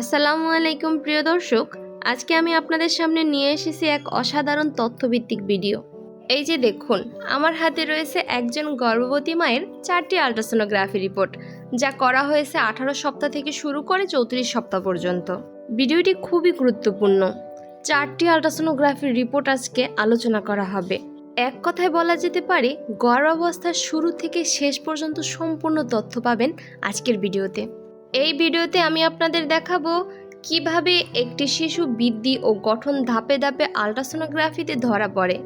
আসসালামু আলাইকুম, প্রিয় দর্শক। আজকে আমি আপনাদের সামনে নিয়ে এসেছি এক অসাধারণ তথ্যভিত্তিক ভিডিও। এই যে দেখুন, আমার হাতে রয়েছে একজন গর্ভবতী মায়ের চারটি আল্ট্রাসোনোগ্রাফি রিপোর্ট, যা করা হয়েছে আঠারো সপ্তাহ থেকে শুরু করে চৌত্রিশ সপ্তাহ পর্যন্ত। ভিডিওটি খুবই গুরুত্বপূর্ণ। চারটি আল্ট্রাসোনোগ্রাফির রিপোর্ট আজকে আলোচনা করা হবে। এক কথায় বলা যেতে পারে, গর্ভাবস্থার শুরু থেকে শেষ পর্যন্ত সম্পূর্ণ তথ্য পাবেন আজকের ভিডিওতে। এই ভিডিওতে আমি আপনাদের দেখাবো কীভাবে একটি শিশু বৃদ্ধি ও গঠন ধাপে ধাপে আলট্রাসোনোগ্রাফিতে ধরা পড়ে।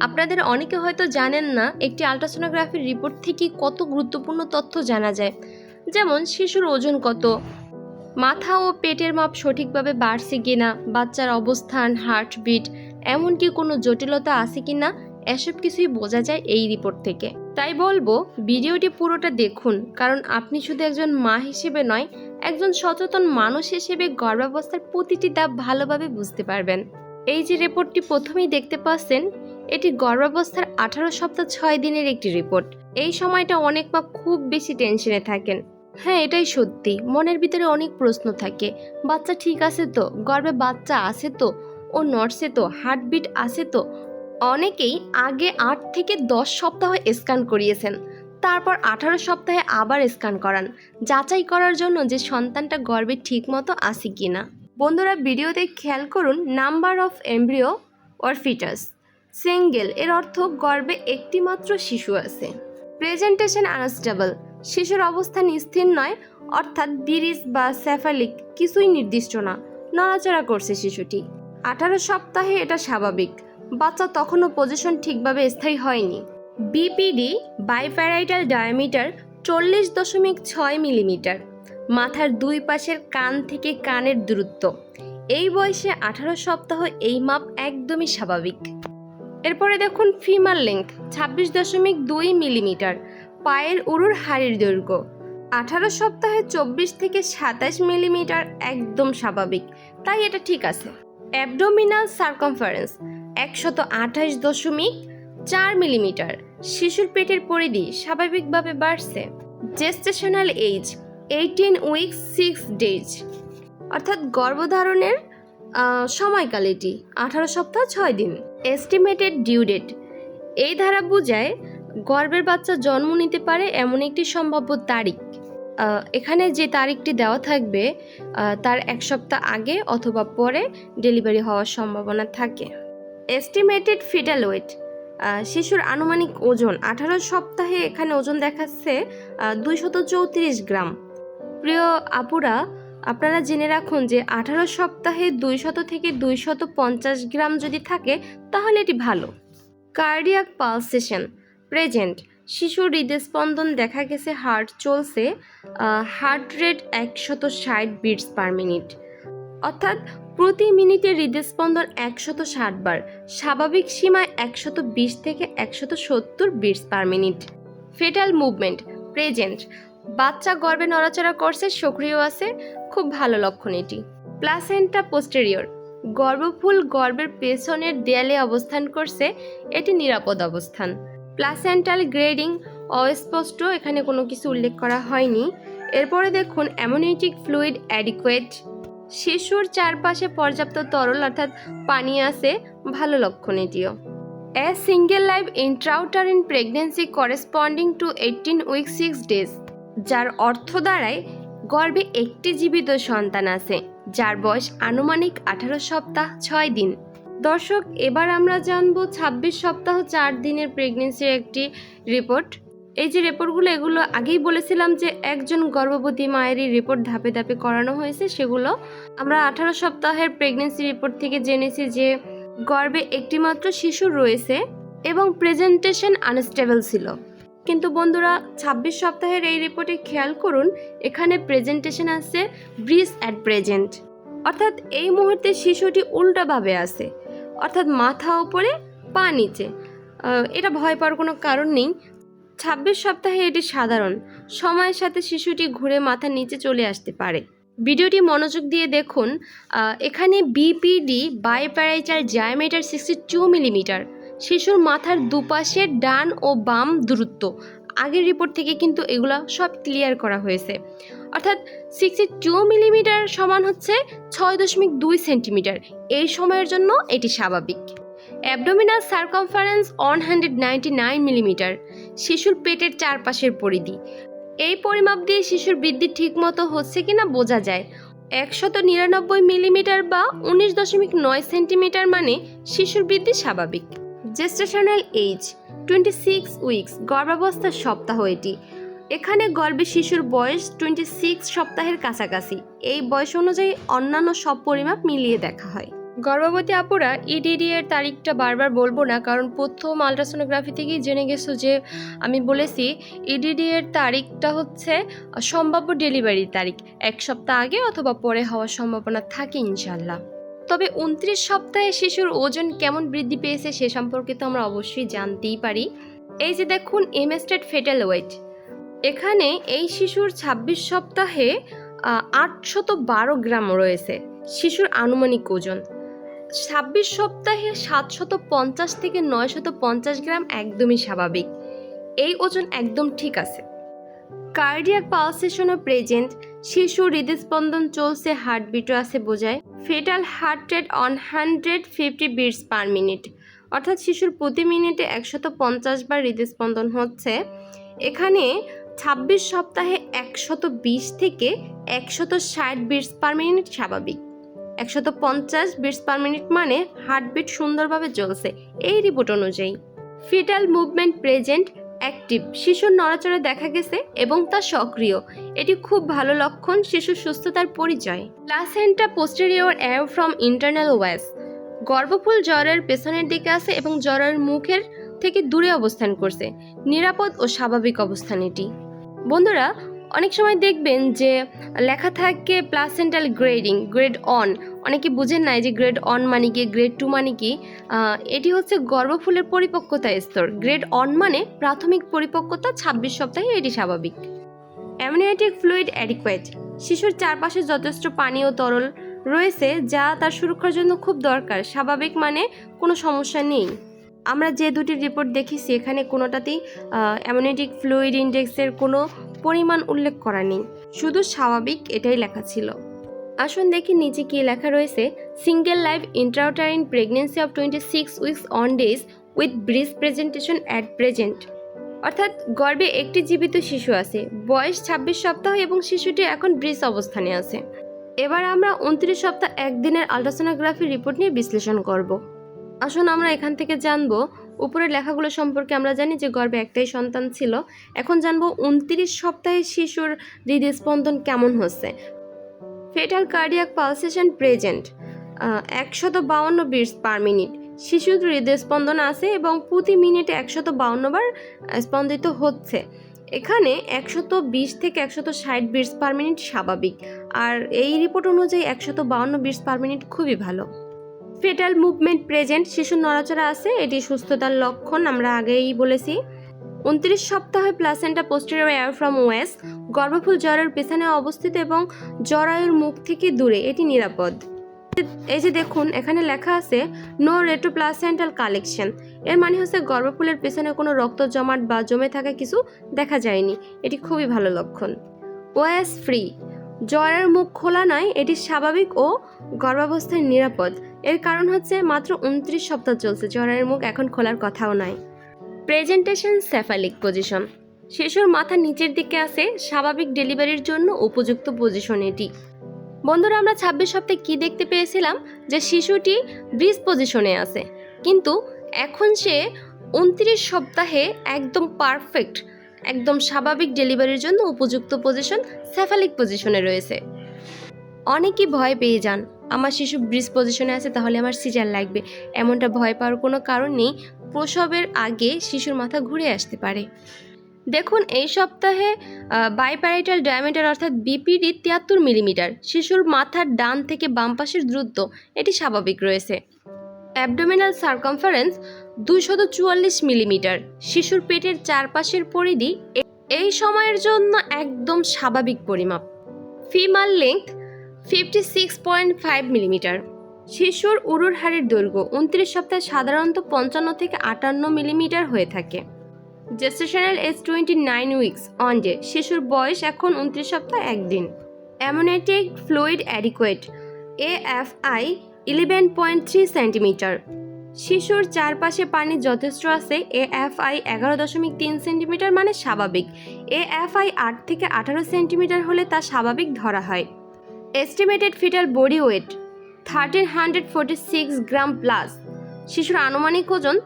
আপনাদের অনেকে হয়তো জানেন না, একটি আলট্রাসোনোগ্রাফির রিপোর্ট থেকে কত গুরুত্বপূর্ণ তথ্য জানা যায়। যেমন, শিশুর ওজন কত, মাথা ও পেটের মাপ সঠিকভাবে বাড়ছে কিনা, বাচ্চার অবস্থান, হার্টবিট, এমনকি কোনো জটিলতা আছে কিনা, এসব কিছুই বোঝা যায় এই রিপোর্ট থেকে। তাই বলব, ভিডিওটি পুরোটা দেখুন, কারণ আপনি শুধু একজন মা হিসেবে নয়, একজন সচেতন মানুষ হিসেবে গর্ভাবস্থার প্রতিটি ধাপ ভালোভাবে বুঝতে পারবেন। এই যে রিপোর্টটি প্রথমেই দেখতে পাচ্ছেন, এটি গর্ভাবস্থার আঠারো সপ্তাহ ছয় দিনের একটি রিপোর্ট। এই সময়টা অনেক মা খুব বেশি টেনশনে থাকেন। হ্যাঁ এটাই সত্যি, মনের ভিতরে অনেক প্রশ্ন থাকে, বাচ্চা ঠিক আছে তো, গর্ভে বাচ্চা আছে তো, ও নড়ছে তো, হার্টবিট আছে তো অনেকেই আগে আট থেকে দশ সপ্তাহ স্ক্যান করিয়েছেন, তারপর আঠারো সপ্তাহে আবার স্ক্যান করান। যাচাই করার জন্য যে সন্তানটা গর্ভে ঠিকমতো আছে কি না বন্ধুরা, ভিডিওতে খেয়াল করুন, number of embryo or foetus. Single, এর অর্থ গর্বে একটি মাত্র শিশু আছে। প্রেজেন্টেশন আনস্টেবল, শিশুর অবস্থান স্থির নয়, অর্থাৎ বিরিজ বা স্যাফালিক কিছুই নির্দিষ্ট না, নড়াচড়া করছে শিশুটি। আঠারো সপ্তাহে এটা স্বাভাবিক। বাচ্চা তখনও পজিশন ঠিকভাবে স্থায়ী হয়নি। বিপিডি বাইপ্যারাইটাল ডায়ামিটার চল্লিশ দশমিক ছয় মিলিমিটার মাথার দুই পাশের কান থেকে কানের দূরত্ব। এই বয়সে আঠারো সপ্তাহ এই মাপ একদমই স্বাভাবিক। এরপরে দেখুন ফিমার লেংথ ছাব্বিশ দশমিক দুই মিলিমিটার পায়ের উরুর হাড়ির দৈর্ঘ্য। আঠারো সপ্তাহে চব্বিশ থেকে সাতাশ মিলিমিটার একদম স্বাভাবিক, তাই এটা ঠিক আছে। অ্যাবডোমিনাল সার্কমফারেন্স একশত আঠাশ দশমিক চার মিলিমিটার। শিশুর পেটের পরিধি স্বাভাবিকভাবে বাড়ছে। Gestational age eighteen weeks six days অর্থাৎ গর্ভধারণের সময়কাল এটি আঠারো সপ্তাহ ছয় দিন। এস্টিমেটেড ডিউ ডেট এই ধারা বোঝায় গর্ভের বাচ্চা জন্ম নিতে পারে এমন একটি সম্ভাব্য তারিখ। এখানে যে তারিখটি দেওয়া থাকবে তার এক সপ্তাহ আগে অথবা পরে ডেলিভারি হওয়ার সম্ভাবনা থাকে। এস্টিমেটেড ফিটাল ওয়েট শিশুর আনুমানিক ওজন আঠারো সপ্তাহে এখানে ওজন দেখাচ্ছে দুইশত চৌত্রিশ গ্রাম। প্রিয় আপুরা, আপনারা জেনে রাখুন যে আঠারো সপ্তাহে দুইশত থেকে দুইশত পঞ্চাশ গ্রাম যদি থাকে, তাহলে এটি ভালো। কার্ডিয়াক পালসেশন প্রেজেন্ট শিশুর হৃদস্পন্দন দেখা গেছে, হার্ট চলছে হার্ট রেট একশত ষাট বিটস পার মিনিট অর্থাৎ প্রতি মিনিটে হৃদস্পন্দন একশত ষাট বার, স্বাভাবিক সীমায় একশত বিশ থেকে একশত সত্তর beats per minute foetal movement present বাচ্চা গর্বে নড়াচড়া করছে, সক্রিয় আছে, খুব ভালো লক্ষণ এটি। প্লাসেন্টা পোস্টেরিয়র গর্ভফুল গর্বের পেছনের দেয়ালে অবস্থান করছে, এটি নিরাপদ অবস্থান। প্লাসেন্টাল গ্রেডিং অস্পষ্ট, এখানে কোনো কিছু উল্লেখ করা হয়নি। এরপরে দেখুন অ্যামোনিটিক ফ্লুইড অ্যাডিকুয়েট শিশুর চারপাশে পর্যাপ্ত তরল অর্থাৎ পানি আছে, ভালো লক্ষণ এটিও। A single live intrauterine in pregnancy corresponding to eighteen week six days যার অর্থ দাঁড়ায় গর্ভে একটি জীবিত সন্তান আছে, যার বয়স আনুমানিক আঠারো সপ্তাহ ছয় দিন। দর্শক, এবার আমরা জানব ছাব্বিশ সপ্তাহ চার দিনের প্রেগনেন্সির একটি রিপোর্ট এই যে রিপোর্টগুলো, এগুলো আগেই বলেছিলাম যে একজন গর্ভবতী মায়েরই রিপোর্ট ধাপে ধাপে করানো হয়েছে, সেগুলো আমরা আঠারো সপ্তাহের প্রেগনেন্সি রিপোর্ট থেকে জেনেছি যে গর্ভে একটিমাত্র শিশু রয়েছে এবং প্রেজেন্টেশন আনস্টেবল ছিল। কিন্তু বন্ধুরা, ছাব্বিশ সপ্তাহের এই রিপোর্টে খেয়াল করুন, এখানে প্রেজেন্টেশন আছে ব্রিজ অ্যাট প্রেজেন্ট অর্থাৎ এই মুহূর্তে শিশুটি উল্টাভাবে আছে, অর্থাৎ মাথা ওপরে পা নিচে। এটা ভয় পাওয়ার কোনো কারণ নেই। ছাব্বিশ সপ্তাহে এটি সাধারণ। সময়ের সাথে শিশুটি ঘুরে মাথার নিচে চলে আসতে পারে। ভিডিওটি মনোযোগ দিয়ে দেখুন এখানে BPD biparietal diameter sixty two millimetre শিশুর মাথার দুপাশে ডান ও বাম দূরত্ব। আগের রিপোর্ট থেকে কিন্তু এগুলো সব ক্লিয়ার করা হয়েছে। অর্থাৎ সিক্সটি টু মিলিমিটার সমান হচ্ছে ছয় দশমিক দুই সেন্টিমিটার এই সময়ের জন্য এটি স্বাভাবিক। Abdominal circumference one hundred ninety nine millimetre শিশুর পেটের চারপাশের পরিধি। এই পরিমাপ দিয়ে শিশুর বৃদ্ধি ঠিকমতো হচ্ছে কিনা বোঝা যায়। একশত নিরানব্বই মিলিমিটার বা উনিশ দশমিক নয় সেন্টিমিটার মানে শিশুর বৃদ্ধি স্বাভাবিক। Gestational age twenty six weeks গর্ভাবস্থার সপ্তাহ এটি। এখানে গর্ভে শিশুর বয়স টোয়েন্টি সিক্স সপ্তাহের কাছাকাছি। এই বয়স অনুযায়ী অন্যান্য সব পরিমাপ মিলিয়ে দেখা হয়। গর্ভবতী আপুরা ইডিডি এর তারিখটা বারবার বলব না, কারণ প্রথম আলট্রাসোনোগ্রাফি থেকেই জেনে গেছো যে আমি বলেছি ইডিডি এর তারিখটা হচ্ছে সম্ভাব্য ডেলিভারির তারিখ। এক সপ্তাহ আগে অথবা পরে হওয়ার সম্ভাবনা থাকে ইনশাল্লাহ তবে উনত্রিশ সপ্তাহে শিশুর ওজন কেমন বৃদ্ধি পেয়েছে সে সম্পর্কে তো আমরা অবশ্যই জানতেই পারি। এই যে দেখুন এমএস্টেড ফেটাল ওয়েট এখানে এই শিশুর ২৬ সপ্তাহে আটশত বারো গ্রাম রয়েছে শিশুর আনুমানিক ওজন। ছাব্বিশ সপ্তাহে সাতশত পঞ্চাশ থেকে নয়শত পঞ্চাশ গ্রাম একদমই স্বাভাবিক। এই ওজন একদম ঠিক আছে। কার্ডিয়াক পালসেশনও প্রেজেন্ট শিশু হৃদস্পন্দন চলছে, হার্টবিটও আছে বোঝায়। Foetal heart rate one hundred fifty beats per minute. অর্থাৎ শিশুর প্রতি মিনিটে একশত পঞ্চাশ বার হৃদস্পন্দন হচ্ছে। এখানে ছাব্বিশ সপ্তাহে একশত বিশ থেকে একশত ষাট বিটস পার মিনিট স্বাভাবিক। একশত পঞ্চাশ বিটস পার মিনিট মানে হার্টবিট সুন্দরভাবে চলছে এই রিপোর্ট অনুযায়ী ফিটাল মুভমেন্ট প্রেজেন্ট অ্যাক্টিভ শিশুর নড়াচড়া দেখা গেছে এবং তা সক্রিয়। এটি খুব ভালো লক্ষণ শিশুর সুস্থতার পরিচয়। Placenta posterior away from internal os গর্ভফুল জ্বরের পেছনের দিকে আছে এবং জ্বরের মুখের থেকে দূরে অবস্থান করছে। নিরাপদ ও স্বাভাবিক অবস্থান এটি। বন্ধুরা অনেক সময় দেখবেন যে লেখা থাকে প্লাসেন্টাল গ্রেডিং গ্রেড অন অনেকে বুঝেন নাই যে গ্রেড অন মানে কি গ্রেড টু মানে কি? এটি হচ্ছে গর্ভফুলের পরিপক্কতা স্তর। গ্রেড অন মানে প্রাথমিক পরিপক্কতা ছাব্বিশ সপ্তাহে এটি স্বাভাবিক। অ্যামনিয়াটিক ফ্লুইড অ্যাডিকুয়েট শিশুর চারপাশে যথেষ্ট পানি ও তরল রয়েছে যা তার সুরক্ষার জন্য খুব দরকার। স্বাভাবিক মানে কোনো সমস্যা নেই। আমরা যে দুটি রিপোর্ট দেখি, সেখানে কোনোটাতেই অ্যামনিটিক ফ্লুইড ইন্ডেক্সের কোনো পরিমাণ উল্লেখ করা নেই। শুধু স্বাভাবিক এটাই লেখা ছিল। আসুন দেখি নিচে কি লেখা রয়েছে। Single life intrauterine pregnancy of twenty six weeks one days with breech presentation at present অর্থাৎ গর্ভে একটি জীবিত শিশু আছে। বয়স ছাব্বিশ সপ্তাহ এবং শিশুটি এখন ব্রিজ অবস্থানে আছে। এবার আমরা উনত্রিশ সপ্তাহ একদিনের আলট্রাসোনোগ্রাফি রিপোর্ট নিয়ে বিশ্লেষণ করব। আসুন আমরা এখান থেকে জানব। উপরের লেখাগুলো সম্পর্কে আমরা জানি যে গর্ভে একটাই সন্তান ছিল। এখন জানব উনত্রিশ সপ্তাহে শিশুর হৃদস্পন্দন কেমন হচ্ছে? ফেটাল কার্ডিয়াক পালসেশন প্রেজেন্ট একশত বাউন্ন বিটস পার মিনিট শিশুর হৃদস্পন্দন আছে এবং প্রতি মিনিটে একশত বাউন্ন বার স্পন্দিত হচ্ছে। এখানে একশত বিশ থেকে একশত ষাট বিটস পার মিনিট স্বাভাবিক। আর এই রিপোর্ট অনুযায়ী একশত বাউন্ন বিটস পার মিনিট খুবই ভালো। ফেটাল মুভমেন্ট প্রেজেন্ট শিশুর নড়াচড়া আছে, এটি সুস্থতার লক্ষণ, আমরা আগেই বলেছি। উনত্রিশ সপ্তাহে placenta posterior away from os, গর্ভফুল জ্বরের পেছনে অবস্থিত এবং জরায়ুর মুখ থেকে দূরে, এটি নিরাপদ। এই যে দেখুন, এখানে লেখা আছে, নো রেটোপ্লাসেন্টাল কালেকশন। এর মানে হচ্ছে গর্ভফুলের পেছনে কোনো রক্ত জমাট বা জমে থাকা কিছু দেখা যায়নি। এটি খুবই ভালো লক্ষণ। OS free. জ্বরের মুখ খোলা নয় এটি স্বাভাবিক ও গর্ভাবস্থায় নিরাপদ। এর কারণ হচ্ছে মাত্র উনত্রিশ সপ্তাহ চলছে জ্বরের মুখ এখন খোলার কথাও নয় প্রেজেন্টেশন সেফালিক পজিশন শিশুর মাথা নিচের দিকে আছে, স্বাভাবিক ডেলিভারির জন্য উপযুক্ত পজিশন এটি। বন্ধুরা, আমরা ছাব্বিশ সপ্তাহে কি দেখতে পেয়েছিলাম? যে শিশুটি ব্রিজ পজিশনে আছে। কিন্তু এখন সে উনত্রিশ সপ্তাহে একদম পারফেক্ট একদম স্বাভাবিক ডেলিভারির জন্য উপযুক্ত পজিশন সেফালিক পজিশনে রয়েছে। অনেকেই ভয় পেয়ে যান, আমার শিশু ব্রিজ পজিশনে আছে তাহলে আমার সিজার লাগবে। এমনটা ভয় পাওয়ার কোনো কারণ নেই, প্রসবের আগে শিশুর মাথা ঘুরে আসতে পারে। দেখুন, এই সপ্তাহে বাইপ্যারাইটাল ডায়ামিটার অর্থাৎ বিপিডি তিয়াত্তর মিলিমিটার, শিশুর মাথার ডান থেকে বাম পাশের দ্রুত এটি স্বাভাবিক রয়েছে। অ্যাবডোমিনাল সার্কমফারেন্স দুইশত চুয়াল্লিশ মিলিমিটার। শিশুর পেটের চারপাশের পরিধি এই সময়ের জন্য একদম স্বাভাবিক পরিমাপ। Femur length fifty six point five millimetre. শিশুর উরুর হাড়ের দৈর্ঘ্য উনত্রিশ সপ্তাহে সাধারণত পঞ্চান্ন থেকে আটান্ন মিলিমিটার হয়ে থাকে। Gestational age twenty nine weeks one day শিশুর বয়স এখন উনত্রিশ সপ্তাহ একদিন। Amniotic fluid adequate A F I eleven point three centimetre শিশুর চারপাশে পানি যথেষ্ট আছে এ এফ আই এগারো দশমিক তিন সেন্টিমিটার মানে স্বাভাবিক। এ এফ আই আট থেকে আঠারো সেন্টিমিটার হলে তা স্বাভাবিক ধরা হয়। Estimated foetal body weight thirteen hundred forty six gram plus শিশুর আনুমানিক ওজন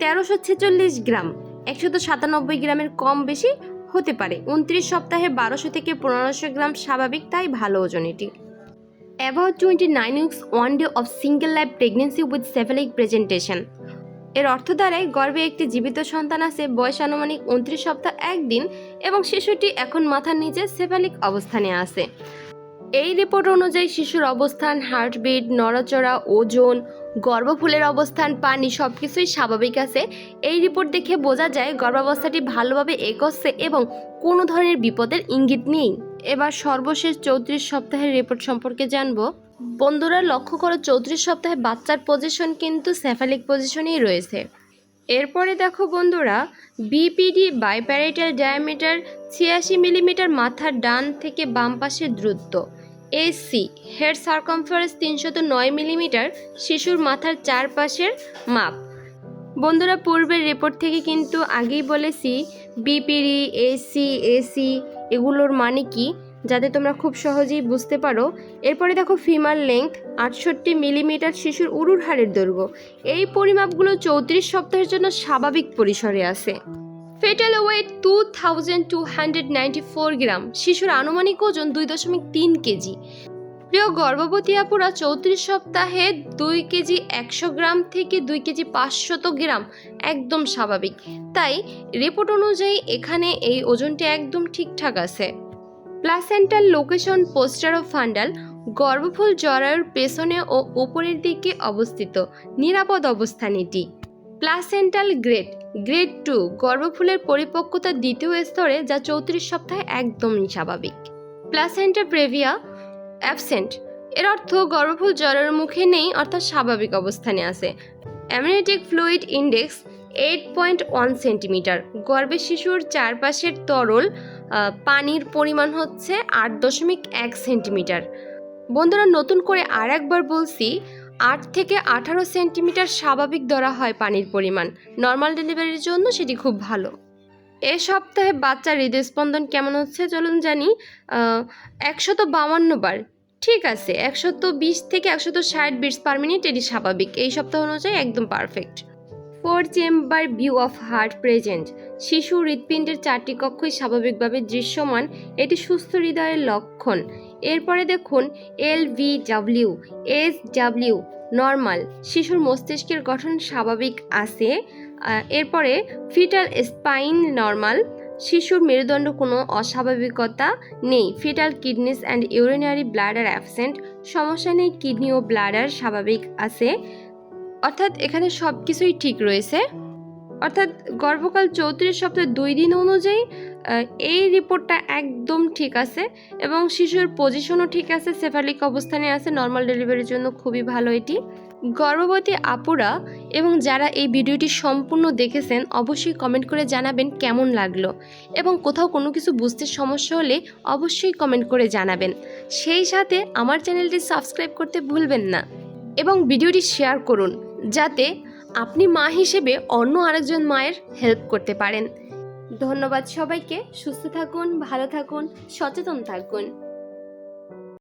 তেরোশো ছেচল্লিশ গ্রাম একশত সাতানব্বই গ্রামের কম বেশি হতে পারে। উনত্রিশ সপ্তাহে বারোশো থেকে পনেরোশো গ্রাম স্বাভাবিক, তাই ভালো ওজন এটি। About twenty nine weeks one day of single life pregnancy with cephalic presentation এর অর্থ দ্বারাই গর্ভে একটি জীবিত সন্তান আছে, বয়স আনুমানিক উনত্রিশ সপ্তাহ একদিন এবং শিশুটি এখন মাথার নিচে সেফালিক অবস্থানে আছে। এই রিপোর্ট অনুযায়ী শিশুর অবস্থান হার্টবিট নড়াচড়া, ওজন, গর্ভফুলের অবস্থান, পানি সব কিছুই স্বাভাবিক আছে। এই রিপোর্ট দেখে বোঝা যায় গর্ভাবস্থাটি ভালোভাবে এগোচ্ছে এবং কোনো ধরনের বিপদের ইঙ্গিত নেই। এবার সর্বশেষ চৌত্রিশ সপ্তাহের রিপোর্ট সম্পর্কে জানব। বন্ধুরা, লক্ষ্য করো, চৌত্রিশ সপ্তাহে বাচ্চার পজিশন কিন্তু সেফালিক পজিশনেই রয়েছে। এরপরে দেখো বন্ধুরা বিপিডি বাইপ্যারাইটাল ডায়ামিটার ছিয়াশি মিলিমিটার মাথার ডান থেকে বাম পাশের দূরত্ব এসি হেড সার্কমফারেন্স তিনশত নয় মিলিমিটার শিশুর মাথার চারপাশের মাপ। বন্ধুরা, পূর্বের রিপোর্ট থেকে কিন্তু আগেই বলেছি বিপিডি এসি এসি এগুলোর মানে কি, যাতে তোমরা খুব সহজেই বুঝতে পারো? এরপরে দেখো ফিমার লেংথ, আটষট্টি মিলিমিটার শিশুর উরুর হাড়ের দৈর্ঘ্য। এই পরিমাপগুলো চৌত্রিশ সপ্তাহের জন্য স্বাভাবিক পরিসরে আছে। Foetal weight two thousand two hundred ninety four gram, শিশুর আনুমানিক ওজন দুই দশমিক তিন কেজি। প্রিয় গর্ভবতী আপুরা, চৌত্রিশ সপ্তাহে দুই কেজি একশো গ্রাম থেকে দুই কেজি পাঁচশত গ্রাম একদম স্বাভাবিক। তাই রিপোর্ট অনুযায়ী এখানে এই ওজনটি একদম ঠিকঠাক আছে। Placental location posterior fundal গর্ভফুল জরায়ুর পেছনে ও উপরের দিকে অবস্থিত নিরাপদ অবস্থান এটি প্লাসেন্টাল গ্রেড গ্রেড টু গর্ভফুলের পরিপক্কতা দ্বিতীয় স্তরে যা চৌত্রিশ সপ্তাহে একদমই স্বাভাবিক। Placenta praevia absent. এর অর্থ গর্ভফুল জ্বরের মুখে নেই, অর্থাৎ স্বাভাবিক অবস্থানে আছে। Amniotic fluid index eight point one centimetre. গর্ভের শিশুর চারপাশের তরল পানির পরিমাণ হচ্ছে আট দশমিক এক সেন্টিমিটার। বন্ধুরা, নতুন করে আর একবার বলছি, আট থেকে আঠারো সেন্টিমিটার স্বাভাবিক ধরা হয় পানির পরিমাণ। নর্মাল ডেলিভারির জন্য সেটি খুব ভালো। এ সপ্তাহে বাচ্চার হৃদস্পন্দন কেমন হচ্ছে চলুন জানি। একশত বার। ঠিক আছে, একশত বিশ থেকে একশত ষাট বিটস পার মিনিট এটি স্বাভাবিক। এই সপ্তাহ অনুযায়ী একদম perfect four chamber view of heart present শিশু হৃৎপিণ্ডের চারটি কক্ষই স্বাভাবিকভাবে দৃশ্যমান। এটি সুস্থ হৃদয়ের লক্ষণ। এরপরে দেখুন L V W, S W, normal, শিশুর মস্তিষ্কের গঠন স্বাভাবিক আছে। এরপরে ফিটাল স্পাইন নর্মাল, শিশুর মেরুদণ্ড কোনো অস্বাভাবিকতা নেই। Foetal kidneys and urinary bladder absent, সমস্যা নেই, কিডনি ও ব্লাডার স্বাভাবিক আছে। অর্থাৎ এখানে সব কিছুই ঠিক রয়েছে। অর্থাৎ গর্ভকাল চৌত্রিশ সপ্তাহ দুই দিন অনুযায়ী এই রিপোর্টটা একদম ঠিক আছে এবং শিশুর পজিশনও ঠিক আছে সেফালিক অবস্থানে আছে নর্মাল ডেলিভারির জন্য খুবই ভালো এটি। গর্ভবতী আপুরা এবং যারা এই ভিডিওটি সম্পূর্ণ দেখেছেন, অবশ্যই কমেন্ট করে জানাবেন কেমন লাগল। এবং কোথাও কোনো কিছু বুঝতে সমস্যা হলে অবশ্যই কমেন্ট করে জানাবেন। সেই সাথে আমার চ্যানেলটি সাবস্ক্রাইব করতে ভুলবেন না এবং ভিডিওটি শেয়ার করুন, যাতে আপনি মা হিসেবে অন্য আরেকজন মায়ের হেল্প করতে পারেন। ধন্যবাদ সবাইকে সুস্থ থাকুন ভালো থাকুন সচেতন থাকুন।